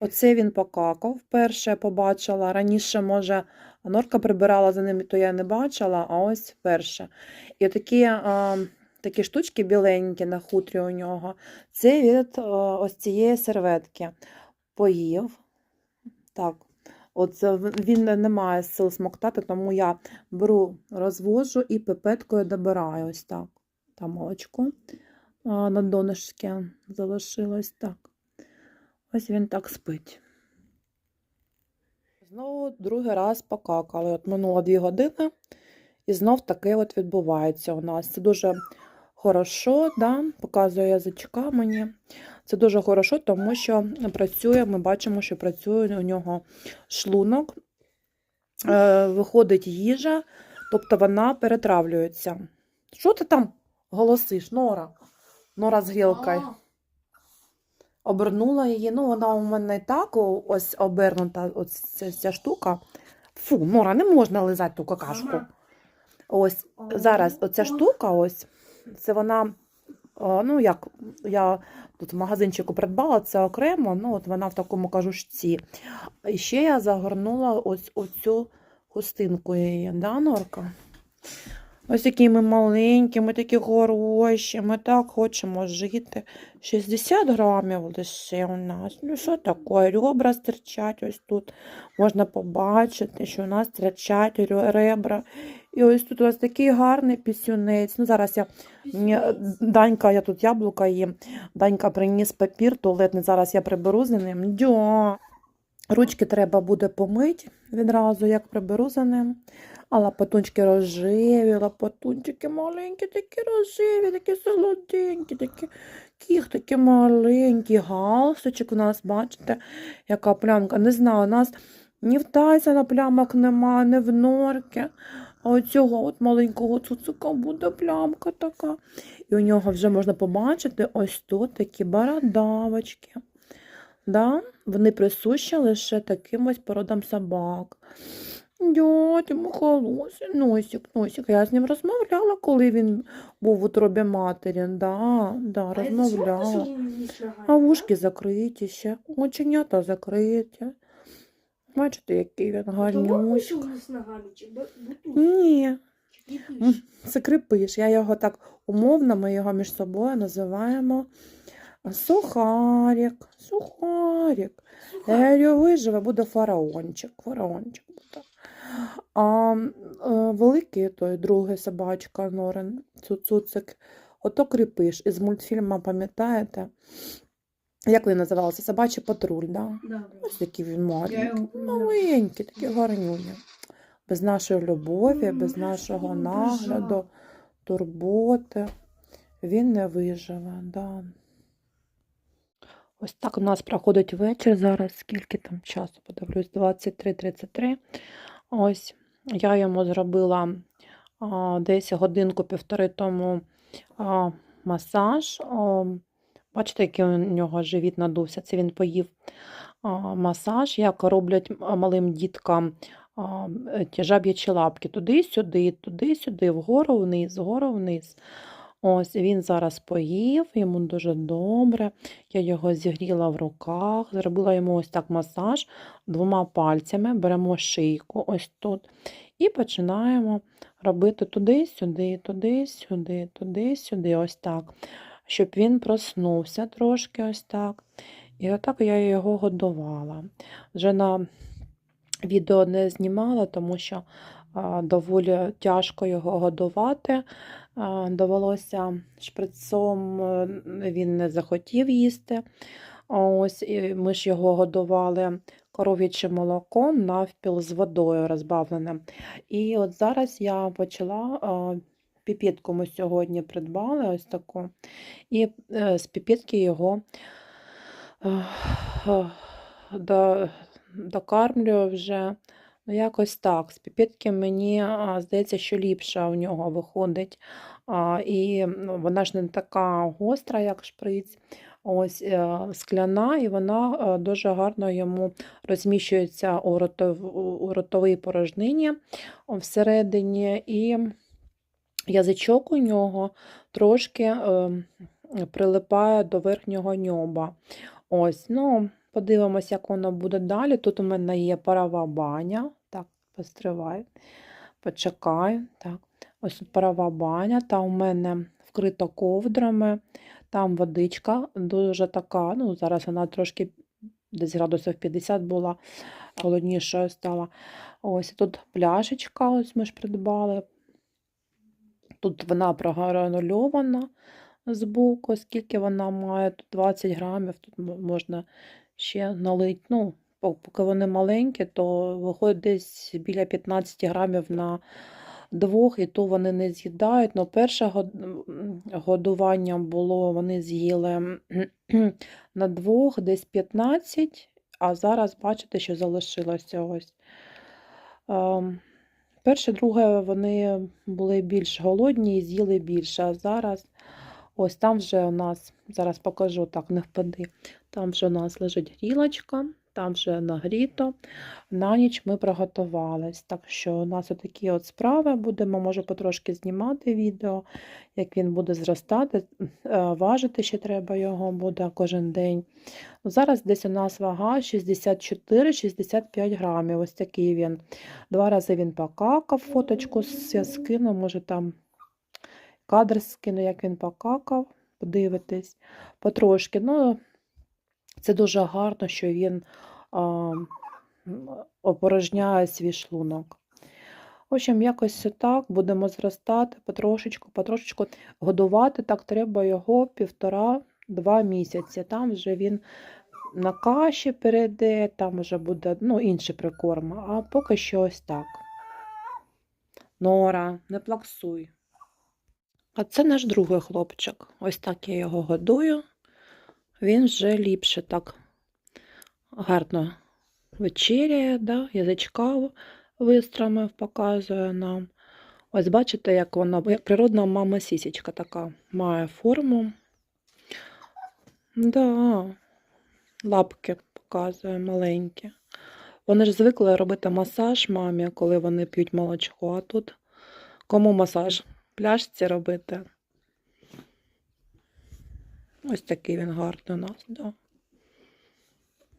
Оце він покакав. Вперше побачила. Раніше, може, норка прибирала за ним, то я не бачила, а ось вперше. І такі, а, такі штучки біленькі на хутрі у нього. Це від а, ось цієї серветки. Поїв. Так. От він не- має сил смоктати, тому я беру, розвожу і пипеткою добираю ось так. Там молочко на донышки залишилось так. Ось він так спить. Знову другий раз покакали. От минуло дві години, і знов таке от відбувається у нас. Це дуже хорошо, да? показує язичка мені. Це дуже хорошо, тому що працює, ми бачимо, що працює у нього шлунок, е, виходить їжа, тобто вона перетравлюється. Що ти там голосиш, Нора? Нора з гілкою. Обернула її. Ну, вона у мене так ось обернута, ось ця, ця штука. Фу, Нора, не можна лизати ту какашку. Ага. Ось зараз оця штука, ось, це вона, ну як я тут в магазинчику придбала, це окремо, ну от вона в такому кажушці. І ще я загорнула ось оцю хустинку її, да, Норка? Ось такі ми маленькі, ми такі хороші, ми так хочемо жити. 60 грамів лише у нас. Ну що таке? Ребра стирчать ось тут. Можна побачити, що у нас стирчать ребра. І ось тут у нас такий гарний пісюнець. Ну, зараз я Данька, я тут яблука їм. Данька приніс папір туалетний. Зараз я приберу за ним. Дьо. Ручки треба буде помити відразу, як приберу за ним. А лапотунчики рожеві, лапотунчики маленькі, такі рожеві, такі солоденькі, такі кіхтики маленькі, галстучок у нас, бачите, яка плямка. Не знаю, у нас ні в Тайсона плямок нема, ні в норки. А от цього от маленького цуцика буде плямка така. І у нього вже можна побачити ось тут такі бородавочки. Да? Вони присущі лише таким ось породам собак. Дядя, махалося, носик, носик. Я з ним розмовляла, коли він був в утробі матері. Да, да, розмовляла. А вушки закриті ще, оченята закриті. Бачите, який він у бу- бутуз, Ні, це крипиш. Я його так умовно, ми його між собою називаємо сухарик. Сухарик. Я говорю, виживе, буде фараончик. Фараончик буде. А е, великий той другий собачка Норен, цуцик, ото кріпиш із мультфільму, пам'ятаєте? Як він називався? Собачий патруль, да? Да. Ось такий він маленький. Маленький, такий гарнюня. Без нашої любові, без нашого нагляду, турботи. Він не виживе. Да. Ось так у нас проходить вечір. Зараз скільки там часу, подивлюсь, 23.33. Ось я йому зробила а, десь годинку-півтори тому а, масаж. А, бачите, який у нього живіт надувся. Це він поїв а, масаж, як роблять малим діткам е, жаб'ячі лапки. Туди-сюди, туди-сюди, вгору вниз, вгору вниз. Ось він зараз поїв, йому дуже добре. Я його зігріла в руках, зробила йому ось так масаж двома пальцями, беремо шийку ось тут і починаємо робити туди-сюди, туди-сюди, туди-сюди, ось так, щоб він проснувся трошки ось так. І отак я його годувала. Вже на відео не знімала, тому що доволі тяжко його годувати. Довелося шприцом, е, він не захотів їсти. Ось і ми ж його годували коров'ячим молоком навпіл з водою розбавленим. І от зараз я почала а, піпетку ми сьогодні придбали ось таку. І е, з піпетки його е, докармлюю вже. Ну, якось так. З піпетки мені здається, що ліпше у нього виходить. І ну, вона ж не така гостра, як шприц. Ось е, скляна, і вона е, дуже гарно йому розміщується у, ротов, у ротовій порожнині всередині, і язичок у нього трошки е, прилипає до верхнього ньоба. Ось, ну, Подивимось, як воно буде далі. Тут у мене є парова баня. Так, постривай, почекай. Так. Ось тут парова баня, там у мене вкрито ковдрами, там водичка дуже така, ну зараз вона трошки десь градусів 50 була, холоднішою стала. Ось тут пляшечка, ось ми ж придбали. Тут вона програнульована збоку, оскільки вона має тут 20 грамів, тут можна ще налити. Ну, поки вони маленькі, то виходить десь біля 15 грамів на двох, і то вони не з'їдають. Ну, перше годування було, вони з'їли на двох десь 15, а зараз бачите, що залишилося ось. Ем, Перше, друге, вони були більш голодні і з'їли більше. А зараз ось там вже у нас, зараз покажу, так, не впади. Там вже у нас лежить грілочка, там вже нагріто. На ніч ми приготувались. Так що у нас отакі от справи. Будемо, може, потрошки знімати відео, як він буде зростати. Е, Важити ще треба його буде кожен день. Ну, Зараз десь у нас вага 64-65 грамів. Ось такий він. Два рази він покакав, фоточку я скину, може там кадр скину, як він покакав, подивитись потрошки. Ну, це дуже гарно, що він опорожняє свій шлунок. В общем, якось так будемо зростати потрошечку, потрошечку годувати. Так треба його півтора-два місяці. Там вже він на каші перейде, там вже буде ну, інший прикорм. А поки що ось так. Нора, не плаксуй. А це наш другий хлопчик. Ось так я його годую. Він вже ліпше так гарно вечеряє, да? язичка вистромив, показує нам. Ось бачите, як вона, як природна мама сісічка така має форму. Да, лапки показує маленькі. Вони ж звикли робити масаж мамі, коли вони п'ють молочко, а тут кому масаж? Пляшці робити. Ось такий він гарний у нас, да.